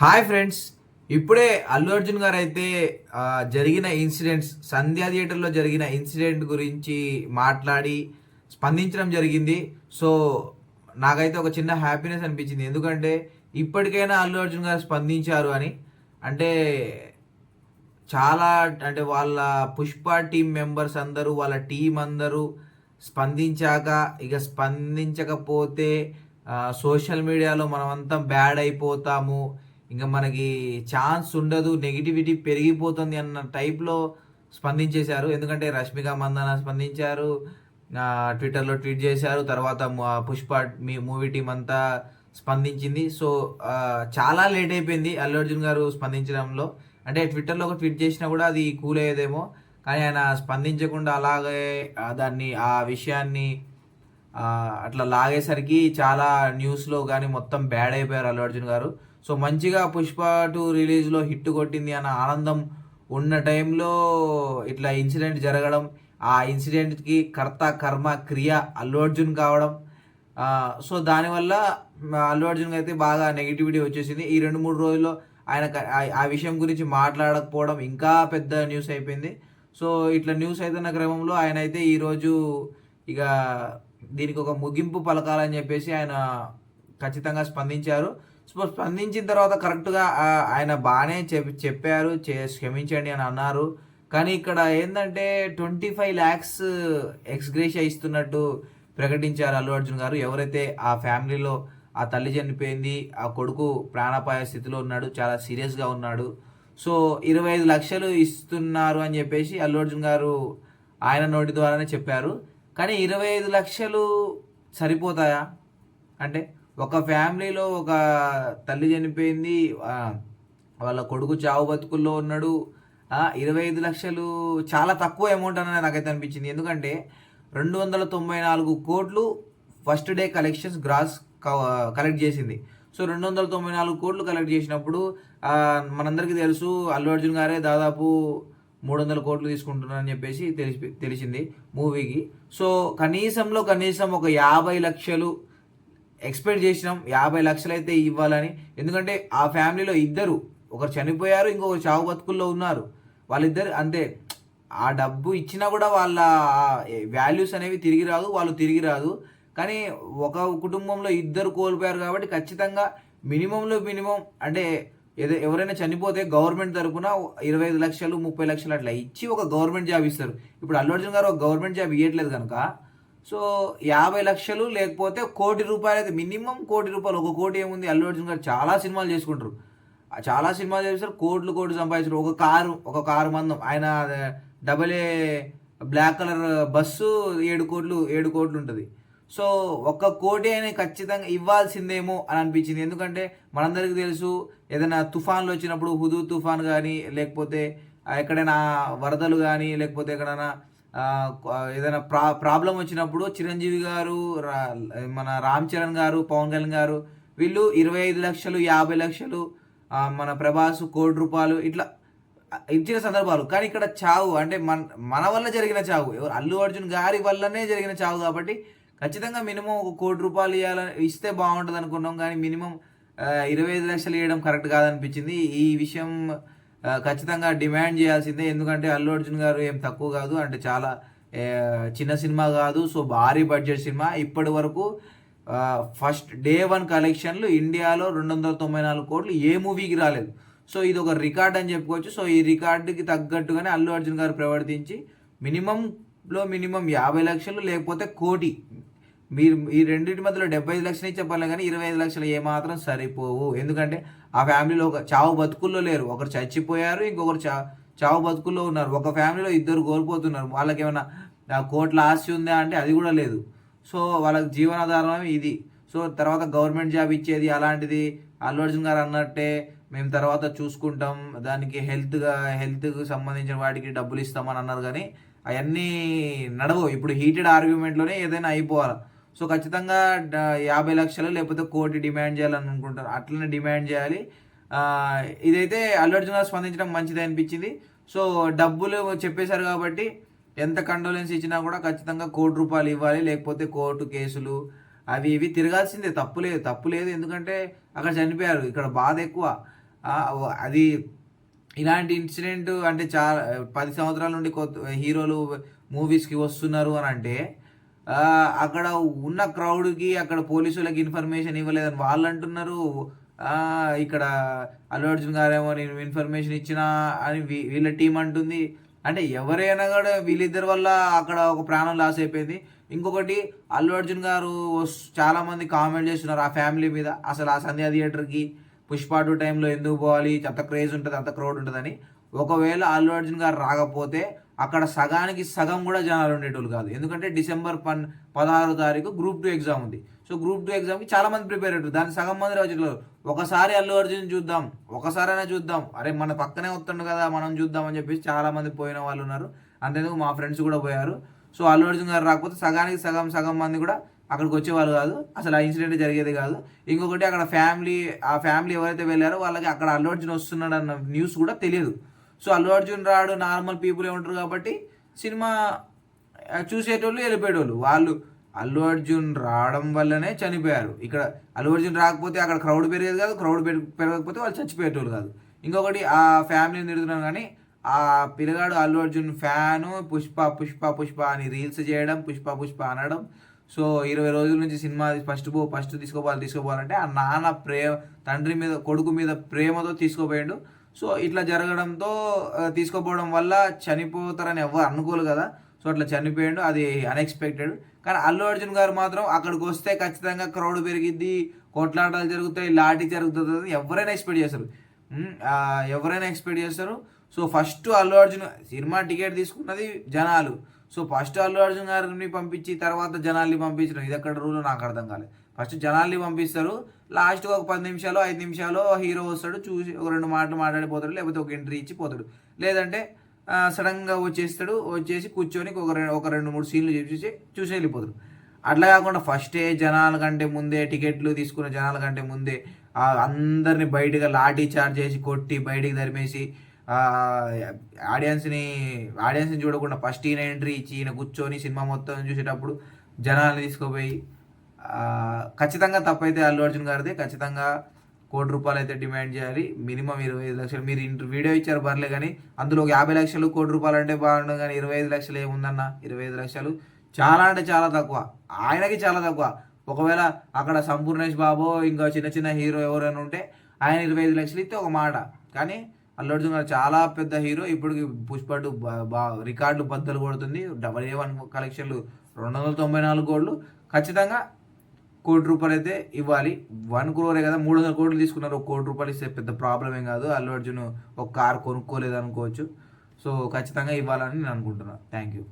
Hi friends. ఇప్పుడే అల్లు అర్జున్ గారు అయితే జరిగిన ఇన్సిడెంట్స్ సంధ్యా థియేటర్లో జరిగిన ఇన్సిడెంట్ గురించి మాట్లాడి స్పందించడం జరిగింది. సో నాకైతే ఒక చిన్న హ్యాపీనెస్ అనిపించింది. ఎందుకంటే ఇప్పటికైనా అల్లు అర్జున్ గారు స్పందించారు అని. అంటే చాలా అంటే వాళ్ళ పుష్ప టీం మెంబర్స్ అందరూ వాళ్ళ టీం అందరూ స్పందించాక ఇక స్పందించకపోతే సోషల్ మీడియాలో మనమంతా బ్యాడ్ అయిపోతాము. ఇంకా మనకి ఛాన్స్ ఉండదు నెగిటివిటీ పెరిగిపోతుంది అన్న టైప్లో స్పందించేశారు. ఎందుకంటే రష్మిక మందన స్పందించారు ట్విట్టర్లో ట్వీట్ చేశారు తర్వాత పుష్ప మీ మూవీ టీం అంతా స్పందించింది. సో చాలా లేట్ అయిపోయింది అల్లు అర్జున్ గారు స్పందించడంలో. అంటే ట్విట్టర్లో ఒక ట్వీట్ చేసినా కూడా అది కూల్ అయ్యేదేమో. కానీ ఆయన స్పందించకుండా అలాగే దాన్ని ఆ విషయాన్ని అట్లా లాగేసరికి చాలా న్యూస్లో కానీ మొత్తం బ్యాడ్ అయిపోయారు అల్లు అర్జున్ గారు. సో మంచిగా పుష్ప టూ రిలీజ్లో హిట్ కొట్టింది అన్న ఆనందం ఉన్న టైంలో ఇట్లా ఇన్సిడెంట్ జరగడం ఆ ఇన్సిడెంట్కి కర్త కర్మ క్రియ అల్లు అర్జున్ కావడం సో దానివల్ల అల్లు అర్జున్ అయితే బాగా నెగిటివిటీ వచ్చేసింది. ఈ రెండు మూడు రోజుల్లో ఆయన ఆ- ఆ విషయం గురించి మాట్లాడకపోవడం ఇంకా పెద్ద న్యూస్ అయిపోయింది. సో ఇట్లా న్యూస్ అవుతున్న క్రమంలో ఆయన అయితే ఈరోజు ఇక దీనికి ఒక ముగింపు పలకాలని చెప్పేసి ఆయన ఖచ్చితంగా స్పందించారు. సో స్పందించిన తర్వాత కరెక్ట్గా ఆయన బాగానే చెప్ చెప్పారు చే క్షమించండి అని అన్నారు. కానీ ఇక్కడ ఏంటంటే ట్వంటీ ఫైవ్ ల్యాక్స్ ఎక్స్గ్రేషియా ఇస్తున్నట్టు ప్రకటించారు అల్లు అర్జున్ గారు. ఎవరైతే ఆ ఫ్యామిలీలో ఆ తల్లి చనిపోయింది ఆ కొడుకు ప్రాణాపాయ స్థితిలో ఉన్నాడు చాలా సీరియస్గా ఉన్నాడు. సో ఇరవై ఐదు లక్షలు ఇస్తున్నారు అని చెప్పేసి అల్లు అర్జున్ గారు ఆయన నోటి ద్వారానే చెప్పారు. కానీ ఇరవై ఐదు లక్షలు సరిపోతాయా? అంటే ఒక ఫ్యామిలీలో ఒక తల్లి చనిపోయింది వాళ్ళ కొడుకు చావు బతుకుల్లో ఉన్నాడు. ఇరవై ఐదు లక్షలు చాలా తక్కువ అమౌంట్ అని నాకైతే అనిపించింది. ఎందుకంటే రెండు వందల తొంభై నాలుగు కోట్లు first day collections gross collect చేసింది. సో రెండు వందల తొంభై నాలుగు కోట్లు కలెక్ట్ చేసినప్పుడు మనందరికీ తెలుసు అల్లు అర్జున్ గారే దాదాపు మూడు వందల కోట్లు తీసుకుంటున్నారని చెప్పేసి తెలిసి తెలిసింది మూవీకి. సో కనీసంలో కనీసం ఒక యాభై లక్షలు ఎక్స్పెక్ట్ చేసినాం. యాభై లక్షలు అయితే ఇవ్వాలని. ఎందుకంటే ఆ ఫ్యామిలీలో ఇద్దరు. ఒకరు చనిపోయారు ఇంకొకరు చావు బతుకుల్లో ఉన్నారు. వాళ్ళిద్దరు అంతే. ఆ డబ్బు ఇచ్చినా కూడా వాళ్ళ వాల్యూస్ అనేవి తిరిగి రాదు వాళ్ళు తిరిగి రాదు. కానీ ఒక కుటుంబంలో ఇద్దరు కోల్పోయారు కాబట్టి ఖచ్చితంగా మినిమంలో మినిమం అంటే ఏదో ఎవరైనా చనిపోతే గవర్నమెంట్ తరపున ఇరవై ఐదు లక్షలు ముప్పై లక్షలు అట్లా ఇచ్చి ఒక గవర్నమెంట్ జాబ్ ఇస్తారు. ఇప్పుడు అల్లు అర్జున్ గారు ఒక గవర్నమెంట్ జాబ్ ఇవ్వట్లేదు కనుక సో యాభై లక్షలు లేకపోతే కోటి రూపాయలు అయితే మినిమం కోటి రూపాయలు. ఒక కోటి ఏముంది? అల్లు అర్జున్ గారు చాలా సినిమాలు చేసుకుంటారు. చాలా సినిమాలు చేస్తారు. కోట్లు కోట్లు సంపాదించారు. ఒక కారు ఒక కారు మందం. ఆయన డబల్ ఏ బ్లాక్ కలర్ బస్సు ఏడు కోట్లు ఏడు కోట్లు ఉంటుంది. సో ఒక్క కోటి అయినా ఖచ్చితంగా ఇవ్వాల్సిందేమో అని అనిపించింది. ఎందుకంటే మనందరికీ తెలుసు ఏదైనా తుఫాన్లు వచ్చినప్పుడు హుదూ తుఫాన్ కానీ లేకపోతే ఎక్కడైనా వరదలు కానీ లేకపోతే ఎక్కడైనా ఏదైనా ప్రా ప్రాబ్లం వచ్చినప్పుడు చిరంజీవి గారు రా- మన రామ్ చరణ్ గారు పవన్ కళ్యాణ్ గారు వీళ్ళు ఇరవై ఐదు లక్షలు యాభై లక్షలు మన ప్రభాస్ కోటి రూపాయలు ఇట్లా ఇచ్చిన సందర్భాలు. కానీ ఇక్కడ చావు అంటే మన మన వల్ల జరిగిన చావు. ఎవరు అల్లు అర్జున్ గారి వల్లనే జరిగిన చావు కాబట్టి ఖచ్చితంగా మినిమం ఒక కోటి రూపాయలు ఇవ్వాలని ఇస్తే బాగుంటుంది అనుకున్నాం కానీ మినిమం ఇరవై ఐదు లక్షలు ఇవ్వడం కరెక్ట్ కాదనిపించింది. ఈ విషయం ఖచ్చితంగా డిమాండ్ చేయాల్సిందే. ఎందుకంటే అల్లు అర్జున్ గారు ఏం తక్కువ కాదు. అంటే చాలా చిన్న సినిమా కాదు. సో భారీ బడ్జెట్ సినిమా. ఇప్పటి వరకు ఫస్ట్ డే వన్ కలెక్షన్లు ఇండియాలో రెండు వందల తొంభై నాలుగు కోట్లు ఏ మూవీకి రాలేదు. సో ఇది ఒక రికార్డ్ అని చెప్పుకోవచ్చు. సో ఈ రికార్డుకి తగ్గట్టుగానే అల్లు అర్జున్ గారు ప్రవర్తించి మినిమంలో మినిమం యాభై లక్షలు లేకపోతే కోటి మీరు ఈ రెండింటి మధ్యలో డెబ్బై ఐదు లక్షలు చెప్పాలి కానీ ఇరవై ఐదు లక్షలు ఏమాత్రం సరిపోవు. ఎందుకంటే ఆ ఫ్యామిలీలో ఒక చావు బతుకుల్లో లేరు. ఒకరు చచ్చిపోయారు ఇంకొకరు చా చావు బతుకుల్లో ఉన్నారు. ఒక ఫ్యామిలీలో ఇద్దరు కోల్పోతున్నారు. వాళ్ళకి ఏమైనా ఆ, కోట్ల ఆస్తి ఉందా అంటే అది కూడా లేదు. సో వాళ్ళకి జీవనాధారం ఇది. సో తర్వాత గవర్నమెంట్ జాబ్ ఇచ్చేది అలాంటిది. అల్లు అర్జున్ గారు అన్నట్టే మేము తర్వాత చూసుకుంటాం. దానికి హెల్త్గా హెల్త్కి సంబంధించిన వాటికి డబ్బులు ఇస్తామని అన్నారు కానీ అవన్నీ నడవవు. ఇప్పుడు హీటెడ్ ఆర్గ్యుమెంట్లోనే ఏదైనా అయిపోవాలి. సో ఖచ్చితంగా యాభై లక్షలు లేకపోతే కోటి డిమాండ్ చేయాలని అనుకుంటారు. అట్లనే డిమాండ్ చేయాలి. ఇదైతే అల్లు అర్జున్ గారు స్పందించడం మంచిది అనిపించింది. సో డబ్బులు చెప్పేశారు కాబట్టి ఎంత కండోలెన్స్ ఇచ్చినా కూడా ఖచ్చితంగా కోటి రూపాయలు ఇవ్వాలి లేకపోతే కోర్టు కేసులు అవి ఇవి తిరగాల్సిందే. తప్పు లేదు తప్పు లేదు. ఎందుకంటే అక్కడ చనిపోయారు. ఇక్కడ బాధ ఎక్కువ. అది ఇలాంటి ఇన్సిడెంట్ అంటే చాలా పది సంవత్సరాల నుండి కొత్త హీరోలు మూవీస్కి వస్తున్నారు అని అంటే అక్కడ ఉన్న క్రౌడ్కి అక్కడ పోలీసులకు ఇన్ఫర్మేషన్ ఇవ్వలేదని వాళ్ళు అంటున్నారు ఇక్కడ అల్లు అర్జున్ గారేమో నేను ఇన్ఫర్మేషన్ ఇచ్చినా అని వీ- వీళ్ళ టీం అంటుంది. అంటే ఎవరైనా కూడా వీళ్ళిద్దరి వల్ల అక్కడ ఒక ప్రాణం లాస్ అయిపోయింది. ఇంకొకటి అల్లు అర్జున్ గారు వస్- కామెంట్ చేస్తున్నారు ఆ ఫ్యామిలీ మీద. అసలు ఆ సంధ్యా థియేటర్కి పుష్ప టూ టైంలో ఎందుకు పోవాలి? అంత క్రేజ్ ఉంటుంది అంత క్రౌడ్ ఉంటుందని. ఒకవేళ అల్లు అర్జున్ గారు రాకపోతే అక్కడ సగానికి సగం కూడా జనాలు ఉండేటోళ్ళు కాదు. ఎందుకంటే డిసెంబర్ పన్ పదహారో తారీఖు గ్రూప్ టూ ఎగ్జామ్ ఉంది. సో గ్రూప్ టూ ఎగ్జామ్కి చాలా మంది ప్రిపేర్ అయ్యారు దాన్ని సగం మంది రోజులు ఒకసారి అల్లు అర్జున్ చూద్దాం. ఒకసారైనా చూద్దాం. అరే మన పక్కనే వస్తుండు కదా మనం చూద్దాం అని చెప్పేసి చాలా మంది పోయిన వాళ్ళు ఉన్నారు. అంతేందుకు మా ఫ్రెండ్స్ కూడా పోయారు. సో అల్లు అర్జున్ గారు రాకపోతే సగానికి సగం సగం మంది కూడా అక్కడికి వచ్చేవాళ్ళు కాదు. అసలు ఆ ఇన్సిడెంట్ జరిగేది కాదు. ఇంకొకటి అక్కడ ఫ్యామిలీ ఆ ఫ్యామిలీ ఎవరైతే వెళ్ళారో వాళ్ళకి అక్కడ అల్లు అర్జున్ వస్తున్నాడు అన్న న్యూస్ కూడా తెలియదు. సో అల్లు అర్జున్ రాడు నార్మల్ పీపుల్ ఉంటారు కాబట్టి సినిమా చూసేటోళ్ళు వెళ్ళిపోయేటోళ్ళు. వాళ్ళు అల్లు అర్జున్ రావడం వల్లనే చనిపోయారు. ఇక్కడ అల్లు అర్జున్ రాకపోతే అక్కడ క్రౌడ్ పెరిగేది కాదు క్రౌడ్ పెరగకపోతే వాళ్ళు చచ్చిపోయేటోళ్ళు కాదు. ఇంకొకటి ఆ ఫ్యామిలీని తిరుగుతున్నాం కానీ ఆ పిల్లగాడు అల్లు అర్జున్ ఫ్యాను పుష్ప పుష్ప పుష్ప అని రీల్స్ చేయడం పుష్ప పుష్ప అనడం. సో ఇరవై రోజుల నుంచి సినిమా ఫస్ట్ పో ఫస్ట్ తీసుకోపోవాలి తీసుకోపోవాలంటే ఆ నాన్న ప్రేమ తండ్రి మీద కొడుకు మీద ప్రేమతో తీసుకోపోయాడు. సో ఇట్లా జరగడంతో తీసుకోపోవడం వల్ల చనిపోతారని ఎవరు అనుకోరు కదా. సో అట్లా చనిపోయాడు అది అన్ఎక్స్పెక్టెడ్ కానీ అల్లు అర్జున్ గారు మాత్రం అక్కడికి వస్తే ఖచ్చితంగా క్రౌడ్ పెరిగిద్ది కొట్లాటలు జరుగుతాయి లాఠీ జరుగుతుంది ఎవరైనా ఎక్స్పెక్ట్ చేస్తారు. ఎవరైనా ఎక్స్పెక్ట్ చేస్తారు. So first Allu Arjun cinema ticket తీసుకున్నది జనాలు. సో ఫస్ట్ అల్లు అర్జున్ గారిని పంపించి తర్వాత జనాల్ని పంపించడం ఇది ఎక్కడ రూల్ నాకు అర్థం కాలేదు. ఫస్ట్ జనాల్ని పంపిస్తారు లాస్ట్ ఒక పది నిమిషాలు ఐదు నిమిషాలు హీరో వస్తాడు చూసి ఒక రెండు మాటలు మాట్లాడిపోతాడు లేకపోతే ఒక ఎంట్రీ ఇచ్చి పోతాడు. లేదంటే సడన్గా వచ్చేస్తాడు వచ్చేసి కూర్చొని ఒక రెండు ఒక రెండు మూడు సీన్లు చూసి చూసి వెళ్ళిపోతాడు. అట్లా కాకుండా ఫస్టే జనాల కంటే ముందే టికెట్లు తీసుకున్న జనాల కంటే ముందే అందరిని బయటగా లాఠీ చార్జ్ చేసి కొట్టి బయటికి తరిమేసి ఆడియన్స్ని ఆడియన్స్ని చూడకుండా ఫస్ట్ ఈయన ఎంట్రీ ఇచ్చి ఈయన కూర్చొని సినిమా మొత్తం చూసేటప్పుడు జనాలు తీసుకుపోయి ఖచ్చితంగా తప్పైతే అల్లు అర్జున్ గారిదే. ఖచ్చితంగా కోటి రూపాయలు అయితే డిమాండ్ చేయాలి. మినిమం ఇరవై ఐదు లక్షలు. మీరు ఇంటర్ వీడియో ఇచ్చారు బర్లే కానీ అందులో ఒక యాభై లక్షలు కోటి రూపాయలు అంటే బాగుండు కానీ ఇరవై ఐదు లక్షలు ఏముందన్న? ఇరవై ఐదు లక్షలు. చాలా అంటే చాలా తక్కువ. ఆయనకి చాలా తక్కువ. ఒకవేళ అక్కడ సంపూర్ణేష్ బాబు ఇంకా చిన్న చిన్న హీరో ఎవరైనా ఉంటే ఆయన ఇరవై ఐదు లక్షలు ఇస్తే ఒక మాట. కానీ అల్లు అర్జున్ గారు చాలా పెద్ద హీరో. ఇప్పటికి పుష్ప టూ బా- బా- రికార్డులు బద్దలు కొడుతుంది. డబల్ ఏ వన్ కలెక్షన్లు రెండు వందల తొంభై నాలుగు కోట్లు. ఖచ్చితంగా కోటి రూపాయలు అయితే ఇవ్వాలి. వన్ క్రోరే కదా మూడు వందల కోట్లు తీసుకున్నారు ఒక కోటి రూపాయలు ఇస్తే పెద్ద ప్రాబ్లం ఏం కాదు. అల్లు అర్జున్ ఒక కార్ కొనుక్కోలేదు అనుకోవచ్చు. సో ఖచ్చితంగా ఇవ్వాలని నేను అనుకుంటున్నాను థ్యాంక్ యూ